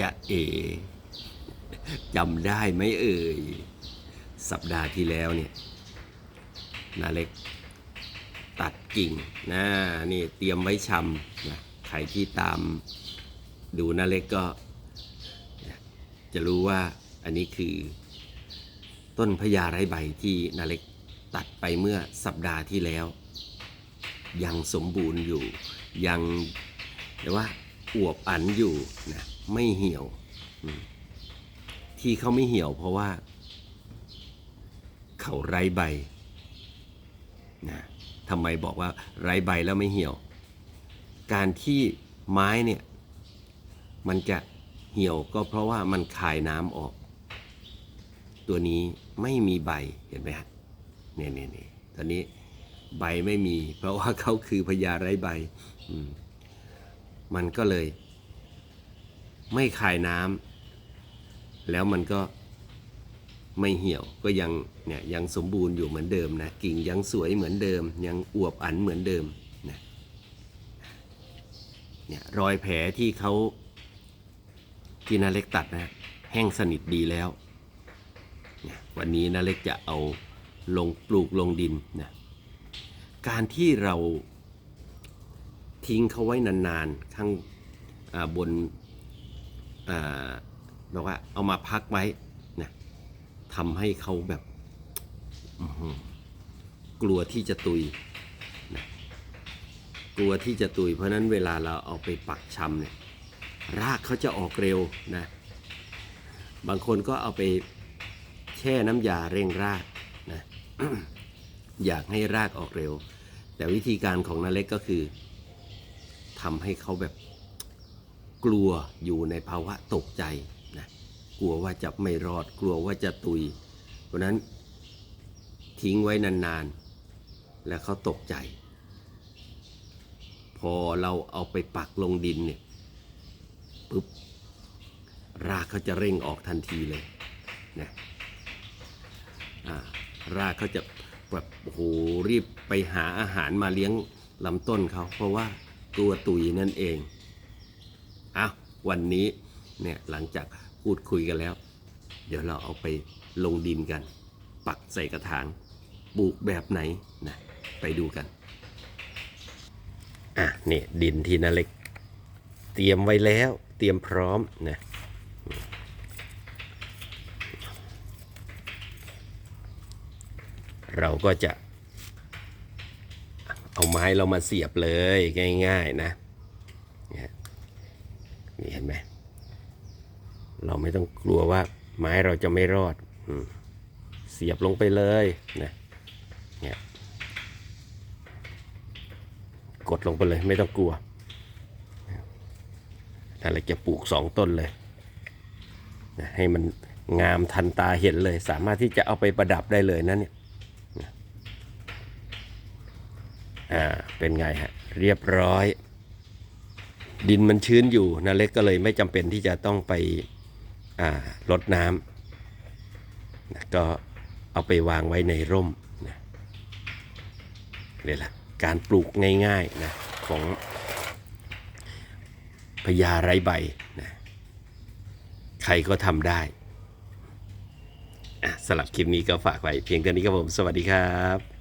จะเอจำได้ไหมเอ่ย สัปดาห์ที่แล้วเนี่ยนาเล็กตัดกิ่งนะนี่เตรียมไว้ชำนะใครที่ตามดูนาเล็กก็ จะรู้ว่าอันนี้คือ ต้นพญาไรใบที่นาเล็กตัดไปเมื่อสัปดาห์ที่แล้ว ยังสมบูรณ์อยู่ยังเรียกว่า อวบอันอยู่นะไม่เหี่ยว ที่เขาไม่เหี่ยวเพราะว่า เขาไร้ใบนะทำไมบอกว่าไร้ใบแล้วไม่เหี่ยว การที่ไม้เนี่ย มันจะเหี่ยวก็เพราะว่ามันคายน้ำออก ตัวนี้ไม่มีใบเห็นไหมฮะเนี่ยเนี่ยเนี่ยตอนนี้ใบไม่มี เพราะว่าเขาคือพญาไร้ใบ อืม มันก็เลย ไม่คายน้ำแล้วมันก็ไม่เหี่ยวก็ยังเนี่ยยังสมบูรณ์อยู่เหมือนเดิมนะกิ่งยังสวยเหมือนเดิม ยังอวบอันเหมือนเดิมนะเนี่ยรอยแผลที่เขาที่นาเล็กตัดนะแห้งสนิทดีแล้ววันนี้นาเล็กจะเอาลงปลูกลงดินนะการที่เรา ทิ้งเขาไว้นานๆข้างาบนอ่าแบบว่าเอามาพักไว้นะทำให้เขาแบบกลัวที่จะตุยนะกลัวที่จะตุย เพราะฉะนั้นเวลาเราเอาไปปักชำเนี่ยรากเขาจะออกเร็วนะ บางคนก็เอาไปแช่น้ำยาเร่งรากนะอยากให้รากออกเร็ว แต่วิธีการของนาเล็กก็คือ ทำให้เขาแบบกลัวอยู่ในภาวะตกใจนะกลัวว่าจะไม่รอดกลัวว่าจะตุย เพราะนั้นทิ้งไว้นานๆ แล้วเขาตกใจ พอเราเอาไปปักลงดินเนี่ยปุ๊บรากเขาจะเร่งออกทันทีเลยนะรากเขาจะแบบโอ้โหรีบไปหาอาหารมาเลี้ยงลำต้นเขาเพราะว่า ตัวตุยนั่นเองอ้าววันนี้เนี่ยหลังจากพูดคุยกันแล้ว เดี๋ยวเราเอาไปลงดินกัน ปักใส่กระถางปลูกแบบไหนนะไปดูกันอะเนี่ยดินที่นาเล็ก เตรียมไว้แล้วเตรียมพร้อมนะเราก็จะ เอาไม้เรามาเสียบเลยง่ายๆนะนี่เห็นไหมเราไม่ต้องกลัวว่าไม้เราจะไม่รอดอเสียบลงไปเลยนะเนี่ยกดลงไปเลยไม่ต้องกลัวถ้าเราจะปลูกสองต้นเลยนะให้มันงามทันตาเห็นเลย สามารถที่จะเอาไปประดับได้เลยนะเนี่ย อ่าเป็นไงฮะเรียบร้อย ดินมันชื้นอยู่นาเล็กก็เลยไม่จำเป็นที่จะต้องไปอ่ารดน้ำนะก็เอาไปวางไว้ในร่มนะนี่แหละการปลูกง่ายๆนะของพญาไรใบนะใครก็ทำได้สำหรับคลิปนี้ก็ฝากไว้เพียงเท่านี้ครับผม สวัสดีครับ